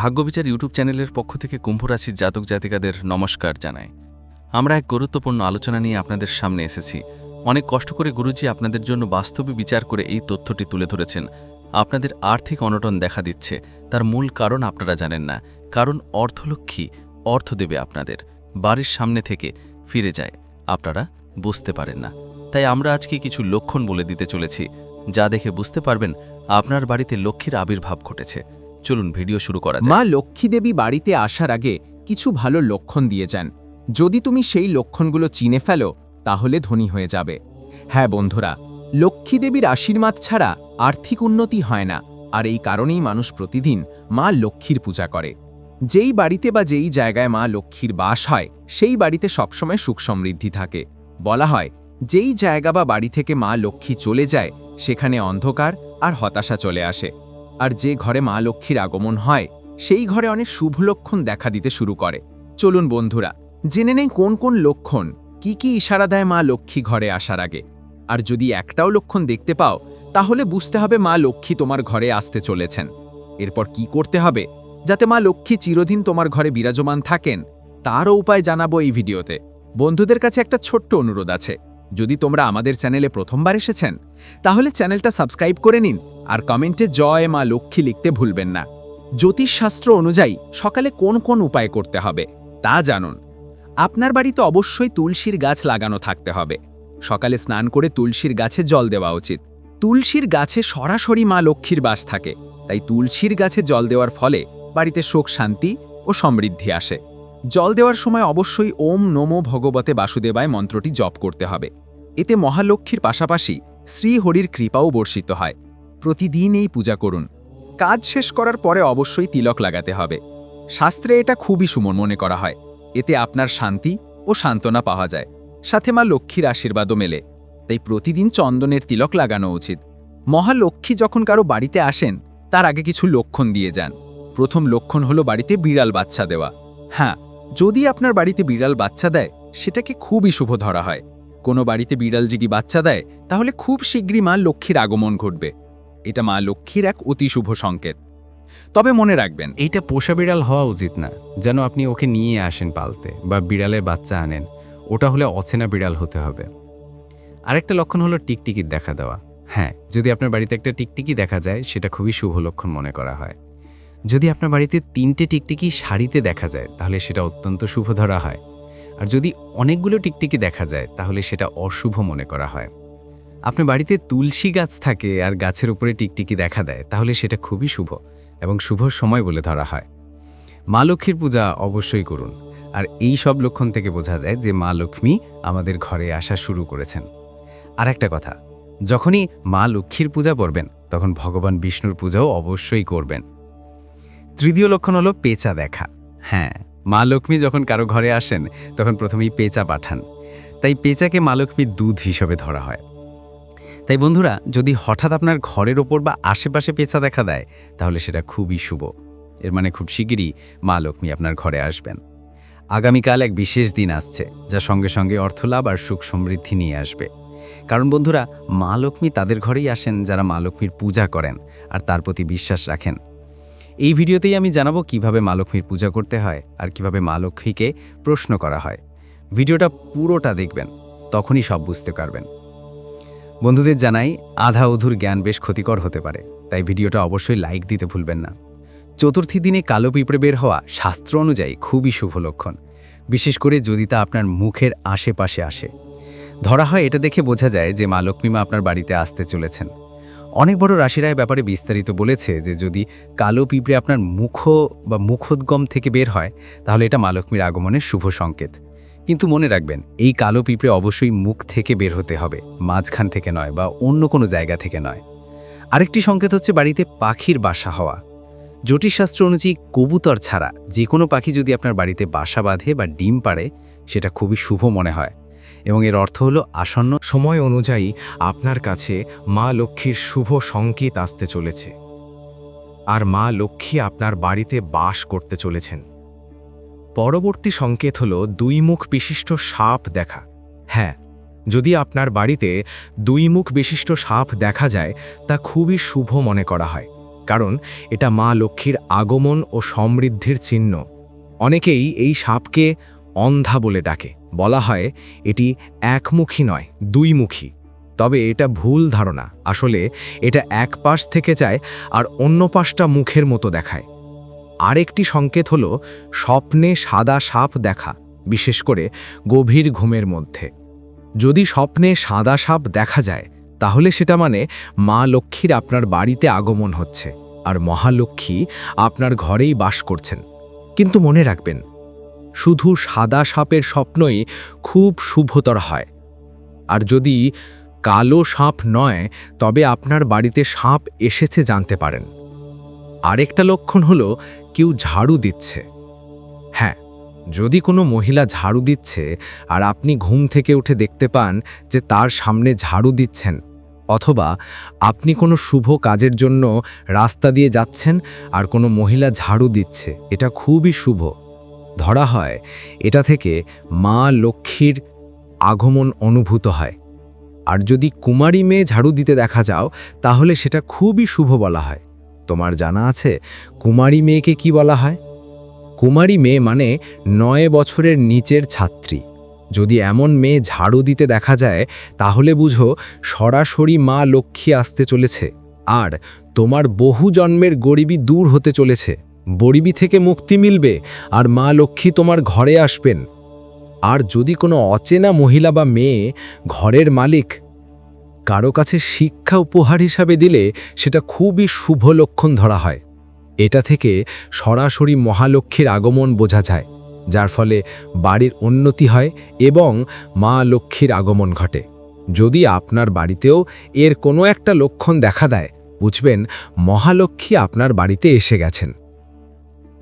ভাগ্যবিচার YouTube চ্যানেলের পক্ষ থেকে কুম্ভ রাশির জাতক জাতিকাদের নমস্কার জানাই। আমরা এক গুরুত্বপূর্ণ আলোচনা নিয়ে আপনাদের সামনে এসেছি। অনেক কষ্ট করে গুরুজি আপনাদের জন্য বাস্তবে বিচার করে এই তথ্যটি তুলে ধরেছেন। আপনাদের আর্থিক অনটন দেখা দিচ্ছে। তার মূল কারণ আপনারা জানেন না। কারণ অর্থলক্ষ্মী অর্থ দেবে আপনাদের। বাড়ির সামনে থেকে ফিরে যায়। আপনারা বুঝতে পারেন না। তাই আমরা আজকে কিছু লক্ষণ বলে দিতে চলেছি। যা দেখে বুঝতে পারবেন, আপনার বাড়িতে লক্ষ্মীর আবির্ভাব ঘটেছে। চলুন ভিডিও শুরু করা মা লক্ষ্মী দেবী বাড়িতে আসার আগে কিছু ভালো লক্ষণ দিয়ে যান। যদি তুমি সেই লক্ষণগুলো চিনে ফেলো, তাহলে ধনী হয়ে যাবে। হ্যাঁ বন্ধুরা লক্ষ্মী দেবীর আশীর্বাদ ছাড়া আর্থিক উন্নতি হয় না, আর এই কারণেই মানুষ প্রতিদিন মা লক্ষ্মীর পূজা করে। যেই বাড়িতে বা যেই জায়গায় মা লক্ষ্মীর বাস হয়, সেই বাড়িতে সবসময় সুখ সমৃদ্ধি থাকে। বলা হয়, যেই জায়গা বা বাড়ি থেকে মা লক্ষ্মী চলে যায়, সেখানে অন্ধকার আর হতাশা চলে আসে। আর যে ঘরে মা লক্ষ্মীর আগমন হয়, সেই ঘরে অনেক শুভ লক্ষণ দেখা দিতে শুরু করে। চলুন বন্ধুরা, জেনে নেই কোন কোন লক্ষণ, কি কি ইশারা দেয় মা লক্ষ্মী ঘরে আসার আগে। আর যদি একটাও লক্ষণ দেখতে পাও, তাহলে বুঝতে হবে মা লক্ষ্মী তোমার ঘরে আসতে চলেছেন। এরপর কি করতে হবে, যাতে মা লক্ষ্মী চিরদিন তোমার ঘরে বিরাজমান থাকেন, তারও উপায় জানাব এই ভিডিওতে। বন্ধুদের কাছে একটা ছোট্ট অনুরোধ আছে। যদি তোমরা আমাদের চ্যানেলে প্রথমবার এসেছেন, তাহলে চ্যানেলটা সাবস্ক্রাইব করে নিন আর কমেন্টে জয় মা লক্ষ্মী লিখতে ভুলবেন না। জ্যোতিষশাস্ত্র অনুযায়ী সকালে কোন কোন উপায় করতে হবে, তা জানুন। আপনার বাড়িতে অবশ্যই তুলসীর গাছ লাগানো থাকতে হবে। সকালে স্নান করে তুলসীর গাছে জল দেওয়া উচিত। তুলসীর গাছে সরাসরি মা লক্ষ্মীর বাস থাকে, তাই তুলসীর গাছে জল দেওয়ার ফলে বাড়িতে শোক শান্তি ও সমৃদ্ধি আসে। জল দেওয়ার সময় অবশ্যই ওম নমো ভগবতে বাসুদেবায় মন্ত্রটি জপ করতে হবে। এতে মহালক্ষ্মীর পাশাপাশি শ্রীহরির কৃপাও বর্ষিত হয়। প্রতিদিন এই পূজা করুন। কাজ শেষ করার পরে অবশ্যই তিলক লাগাতে হবে। শাস্ত্রে এটা খুবই সুমন মনে করা হয়। এতে আপনার শান্তি ও সান্ত্বনা পাওয়া যায়। সাথে মা লক্ষ্মীর আশীর্বাদও মেলে। তাই প্রতিদিন চন্দনের তিলক লাগানো উচিত। মহালক্ষ্মী যখন কারও বাড়িতে আসেন, তার আগে কিছু লক্ষণ দিয়ে যান। প্রথম লক্ষণ হলো বাড়িতে বিড়াল বাচ্চা দেওয়া। হ্যাঁ যদি আপনার বাড়িতে বিড়াল বাচ্চা দেয়, সেটাকে খুবই শুভ ধরা হয়। কোনো বাড়িতে বিড়াল যদি বাচ্চা দেয়, তাহলে খুব শীঘ্রই মা লক্ষ্মীর আগমন ঘটবে। এটা মা লক্ষ্মীর এক অতি শুভ সংকেত। তবে মনে রাখবেন, এইটা পোষা বিড়াল হওয়া উচিত না, যেন আপনি ওকে নিয়ে আসেন পালতে বা বিড়ালের বাচ্চা আনেন, ওটা হলে অচেনা বিড়াল হতে হবে। আরেকটা লক্ষণ হলো টিকটিকির দেখা দেওয়া। হ্যাঁ যদি আপনার বাড়িতে একটা টিকটিকি দেখা যায়, সেটা খুবই শুভ লক্ষণ মনে করা হয়। যদি আপনার বাড়িতে তিনটে টিকটিকি শাড়িতে দেখা যায়, তাহলে সেটা অত্যন্ত শুভ ধরা হয়। আর যদি অনেকগুলো টিকটিকি দেখা যায়, তাহলে সেটা অশুভ মনে করা হয়। আপনার বাড়িতে তুলসী গাছ থাকে আর গাছের উপরে টিকটিকি দেখা দেয়, তাহলে সেটা খুবই শুভ এবং শুভ সময় বলে ধরা হয়। মা লক্ষ্মীর পূজা অবশ্যই করুন। আর এই সব লক্ষণ থেকে বোঝা যায় যে মা লক্ষ্মী আমাদের ঘরে আসা শুরু করেছেন। আর একটা কথা, যখনই মা লক্ষ্মীর পূজা করবেন, তখন ভগবান বিষ্ণুর পূজাও অবশ্যই করবেন। তৃতীয় লক্ষণ হলো পেঁচা দেখা। হ্যাঁ মা লক্ষ্মী যখন কারও ঘরে আসেন, তখন প্রথমেই পেঁচা পাঠান। তাই পেঁচাকে মা লক্ষ্মীর দুধ হিসেবে ধরা হয়। তাই বন্ধুরা, যদি হঠাৎ আপনার ঘরের ওপর বা আশেপাশে পেঁচা দেখা দেয়, তাহলে সেটা খুবই শুভ। এর মানে খুব শিগগিরই মা লক্ষ্মী আপনার ঘরে আসবেন। আগামীকাল এক বিশেষ দিন আসছে, যা সঙ্গে সঙ্গে অর্থলাভ আর সুখ সমৃদ্ধি নিয়ে আসবে। কারণ বন্ধুরা, মা লক্ষ্মী তাদের ঘরেই আসেন যারা মা লক্ষ্মীর পূজা করেন আর তার প্রতি বিশ্বাস রাখেন। এই ভিডিওতেই আমি জানাব কীভাবে মা লক্ষ্মীর পূজা করতে হয় আর কীভাবে মা লক্ষ্মীকে প্রশ্ন করা হয়। ভিডিওটা পুরোটা দেখবেন, তখনই সব বুঝতে পারবেন। বন্ধুদের জানাই, আধা অধুর জ্ঞান বেশ ক্ষতিকর হতে পারে, তাই ভিডিওটা অবশ্যই লাইক দিতে ভুলবেন না। চতুর্থী দিনে কালো পিঁপড়ে বের হওয়া শাস্ত্র অনুযায়ী খুবই শুভ লক্ষণ। বিশেষ করে যদি তা আপনার মুখের আশেপাশে আসে। ধরা হয় এটা দেখে বোঝা যায় যে মা লক্ষ্মীমা আপনার বাড়িতে আসতে চলেছেন। অনেক বড় রাশিরায় ব্যাপারে বিস্তারিত বলেছে যে যদি কালো পিঁপড়ে আপনার মুখ বা মুখোদ্গম থেকে বের হয়, তাহলে এটা মা লক্ষ্মীর আগমনের শুভ সংকেত। কিন্তু মনে রাখবেন, এই কালো পিঁপড়ে অবশ্যই মুখ থেকে বের হতে হবে, মাঝখান থেকে নয় বা অন্য কোনো জায়গা থেকে নয়। আরেকটি সংকেত হচ্ছে বাড়িতে পাখির বাসা হওয়া। জ্যোতিষশাস্ত্র অনুযায়ী কবুতর ছাড়া যে কোনো পাখি যদি আপনার বাড়িতে বাসা বাঁধে বা ডিম পাড়ে, সেটা খুবই শুভ মনে হয়। এবং এর অর্থ হলো আসন্ন সময় অনুযায়ী আপনার কাছে মা লক্ষ্মীর শুভ সংকেত আসতে চলেছে। আর মা লক্ষ্মী আপনার বাড়িতে বাস করতে চলেছেন। পরবর্তী সংকেত হল দুই মুখ বিশিষ্ট সাপ দেখা। হ্যাঁ যদি আপনার বাড়িতে দুই মুখ বিশিষ্ট সাপ দেখা যায়, তা খুবই শুভ মনে করা হয়, কারণ এটা মা লক্ষ্মীর আগমন ও সমৃদ্ধির চিহ্ন। অনেকেই এই সাপকে অন্ধা বলে ডাকে। বলা হয় এটি একমুখী নয়, দুইমুখী। তবে এটা ভুল ধারণা। আসলে এটা এক পাশ থেকে যায় আর অন্য পাশটা মুখের মতো দেখায়। আরেকটি সংকেত হল স্বপ্নে সাদা সাপ দেখা, বিশেষ করে গভীর ঘুমের মধ্যে। যদি স্বপ্নে সাদা সাপ দেখা যায়, তাহলে সেটা মানে মা লক্ষ্মীর আপনার বাড়িতে আগমন হচ্ছে আর মহালক্ষ্মী আপনার ঘরেই বাস করছেন। কিন্তু মনে রাখবেন, শুধু সাদা সাপের স্বপ্নই খুব শুভতর হয়। আর যদি কালো সাপ নয়, তবে আপনার বাড়িতে সাপ এসেছে জানতে পারেন। আরেকটা লক্ষণ হলো কেউ ঝাড়ু দিচ্ছে। হ্যাঁ যদি কোনো মহিলা ঝাড়ু দিচ্ছে আর আপনি ঘুম থেকে উঠে দেখতে পান যে তার সামনে ঝাড়ু দিচ্ছেন, অথবা আপনি কোনো শুভ কাজের জন্য রাস্তা দিয়ে যাচ্ছেন আর কোনো মহিলা ঝাড়ু দিচ্ছে, এটা খুবই শুভ। ধরা হয় এটা থেকে মা লক্ষ্মীর আগমন অনুভূত হয়। আর যদি কুমারী মেয়ে ঝাড়ু দিতে দেখা যাও, তাহলে সেটা খুবই শুভ বলা হয়। তোমার জানা আছে? কুমারী মেয়েকে কি বলা হয়? কুমারী মেয়ে মানে নয় বছরের নিচের ছাত্রী। যদি এমন মেয়ে ঝাড়ু দিতে দেখা যায়, তাহলে বুঝো সরাসরি মা লক্ষ্মী আসতে চলেছে। আর তোমার বহু জন্মের গরিবী দূর হতে চলেছে। গরিবী থেকে মুক্তি মিলবে আর মা লক্ষ্মী তোমার ঘরে আসবেন। আর যদি কোনো অচেনা মহিলা বা মেয়ে ঘরের মালিক কারও কাছে শিক্ষা উপহার হিসাবে দিলে সেটা খুবই শুভ লক্ষণ ধরা হয়। এটা থেকে সরাসরি মহালক্ষ্মীর আগমন বোঝা যায়, যার ফলে বাড়ির উন্নতি হয় এবং মা লক্ষ্মীর আগমন ঘটে। যদি আপনার বাড়িতেও এর কোনো একটা লক্ষণ দেখা দেয়, বুঝবেন মহালক্ষ্মী আপনার বাড়িতে এসে গেছেন।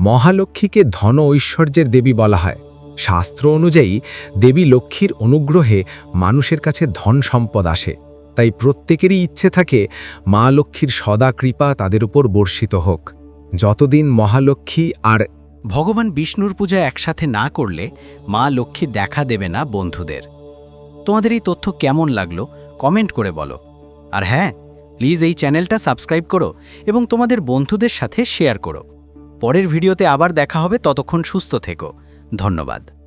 মহালক্ষ্মীকে ধন ঐশ্বর্যের দেবী বলা হয়। শাস্ত্র অনুযায়ী দেবী লক্ষ্মীর অনুগ্রহে মানুষের কাছে ধন সম্পদ আসে। তাই প্রত্যেকেরই ইচ্ছে থাকে মা লক্ষ্মীর সদা কৃপা তাদের উপর বর্ষিত হোক। যতদিন মহালক্ষ্মী আর ভগবান বিষ্ণুর পূজা একসাথে না করলে মা লক্ষ্মী দেখা দেবে না বন্ধুদের। তোমাদের এই তথ্য কেমন লাগল কমেন্ট করে বলো। আর হ্যাঁ প্লিজ এই চ্যানেলটা সাবস্ক্রাইব করো এবং তোমাদের বন্ধুদের সাথে শেয়ার করো। পরের ভিডিওতে আবার দেখা হবে, ততক্ষণ সুস্থ থেকো। ধন্যবাদ।